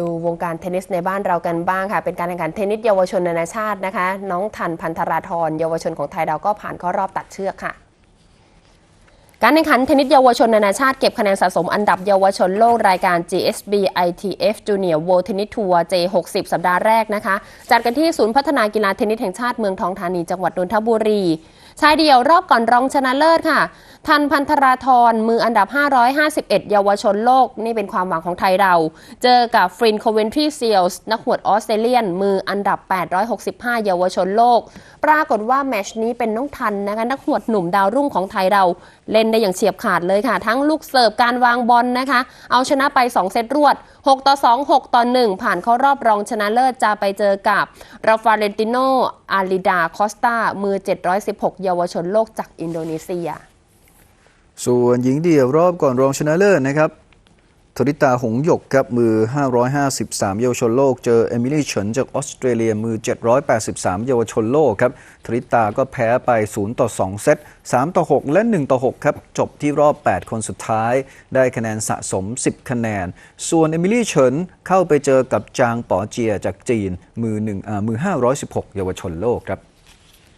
ดูวงการเทนนิสในบ้านเรากันบ้างค่ะ เป็นการแข่งขันเทนนิสเยาวชนนานาชาตินะคะ น้องทันพันธราธรเยาวชนของไทยเราก็ผ่านเข้ารอบตัดเชือกค่ะการแข่งขันเทนนิสเยาวชนนานาชาติเก็บคะแนนสะสมอันดับเยาวชนโลกรายการ GSB ITF Junior World Tennis Tour J60 สัปดาห์แรกนะคะ จัดกันที่ศูนย์พัฒนากีฬาเทนนิสแห่งชาติเมืองทองธานีจังหวัดนนทบุรี ชายเดี่ยวรอบก่อนรองชนะเลิศค่ะ ทันพันธราธรมืออันดับ 551 เยาวชนโลก นี่เป็นความหวังของไทยเรา เจอกับฟรินโคเวนทรีเซียลส์นักหวดออสเตรเลียน มืออันดับ 865 เยาวชนโลก ปรากฏว่าแมชนี้เป็นน้องทันนะคะนักหวดหนุ่มดาวรุ่งของไทยเรา เล่นได้อย่างเฉียบขาดเลยค่ะ ทั้งลูกเสิร์ฟการวางบอลนะคะ เอาชนะไป 2 เซตรวด 6 ต่อ 2 6 ต่อ 1 ผ่านเข้ารอบรองชนะเลิศจะไปเจอกับราฟาเรนติโนอาริดาคอสตามือ 716 เยาวชนโลกจากอินโดนีเซีย ส่วนหญิงเดี่ยวรอบก่อนรองชนะเลิศนะครับธริตาหงหยกครับมือ 553 เยาวชนโลก เจอเอมิลี่เฉินจากออสเตรเลียมือ 783 เยาวชนโลกครับธริตาก็แพ้ไป 0 ต่อ 2 เซต 3 ต่อ 6 และ 1 ต่อ 6 ครับ จบที่รอบ 8 คนสุดท้าย ได้คะแนนสะสม 10 คะแนน ส่วนเอมิลี่เฉินเข้าไปเจอกับจางป๋อเจียจากจีน มือ1อ่ามือ 516 เยาวชนโลกครับ